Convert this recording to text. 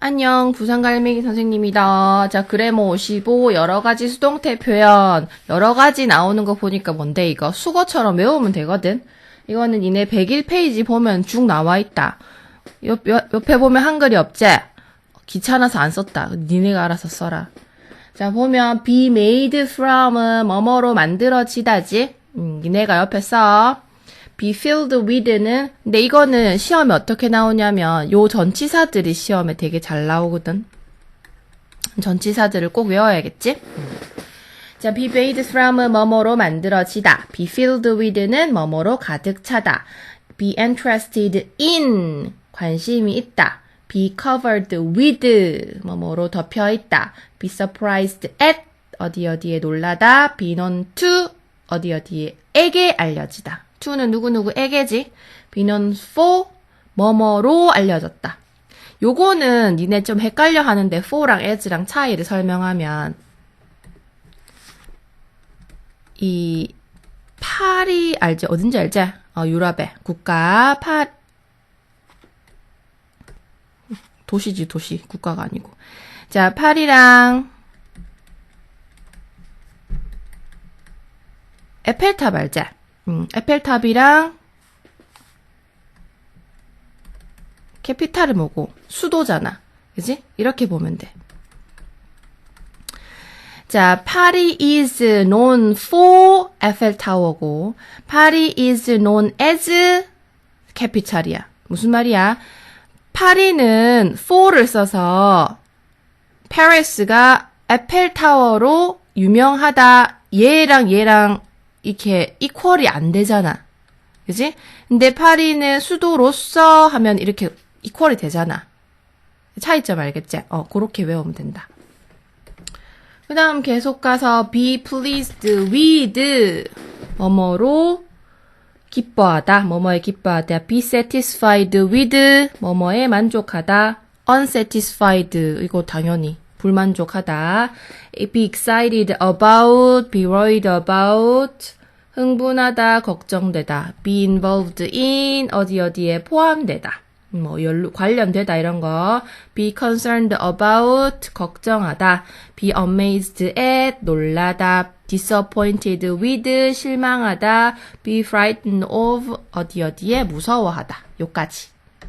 안녕, 부산갈매기 선생님이다. 자, 그래머 55, 여러 가지 수동태 표현. 여러 가지 나오는 거 보니까 뭔데, 이거? 수거처럼 외우면 되거든? 이거는 니네 101페이지 보면 쭉 나와 있다. 옆, 옆, 옆에 보면 한글이 없지? 귀찮아서 안 썼다. 니네가 알아서 써라. 자, 보면 be made from은 뭐뭐로 만들어지다지? 음, 니네가 옆에 써. Be filled with는 근데 이거는 시험에 어떻게 나오냐면 요 전치사들이 시험에 되게 잘 나오거든. 전치사들을 꼭 외워야겠지? 자, be made from은 뭐뭐로 만들어지다. be filled with는 뭐뭐로 가득 차다. be interested in 관심이 있다. be covered with 뭐뭐로 덮여 있다. be surprised at 어디 어디에 놀라다. be known to 어디 어디에게 알려지다. To는 누구누구에게지. known for 뭐뭐로 알려졌다. 요거는 니네 좀 헷갈려 하는데 for랑 as랑 차이를 설명하면 이 파리 알지? 어딘지 알지? 어, 유럽의 국가 파 도시지 도시 국가가 아니고 자 파리랑 에펠탑 알지? 음, 에펠탑이랑 캐피탈은 뭐고 수도잖아 그지? 이렇게 보면 돼 자, 파리 is known for 에펠타워고, 파리 is known as 캐피탈이야. 무슨 말이야? 파리는 for를 써서 파리스가 에펠 타워로 유명하다. 얘랑 얘랑 이렇게 이퀄이 안 되잖아. 그지? 근데 파리는 수도로서 하면 이렇게 이퀄이 되잖아. 차이점 알겠지? 어, 그렇게 외우면 된다. 그 다음 계속 가서 be pleased with 뭐뭐로 기뻐하다, 뭐뭐에 기뻐하다. be satisfied with 뭐뭐에 만족하다. unsatisfied 이거 당연히 불만족하다. be excited about, be worried about 흥분하다, 걱정되다. be involved in 어디 어디에 포함되다. 뭐 연루 관련되다 이런 거 be concerned about 걱정하다 be amazed at 놀라다 disappointed with 실망하다 be frightened of 어디 어디에 무서워하다 요까지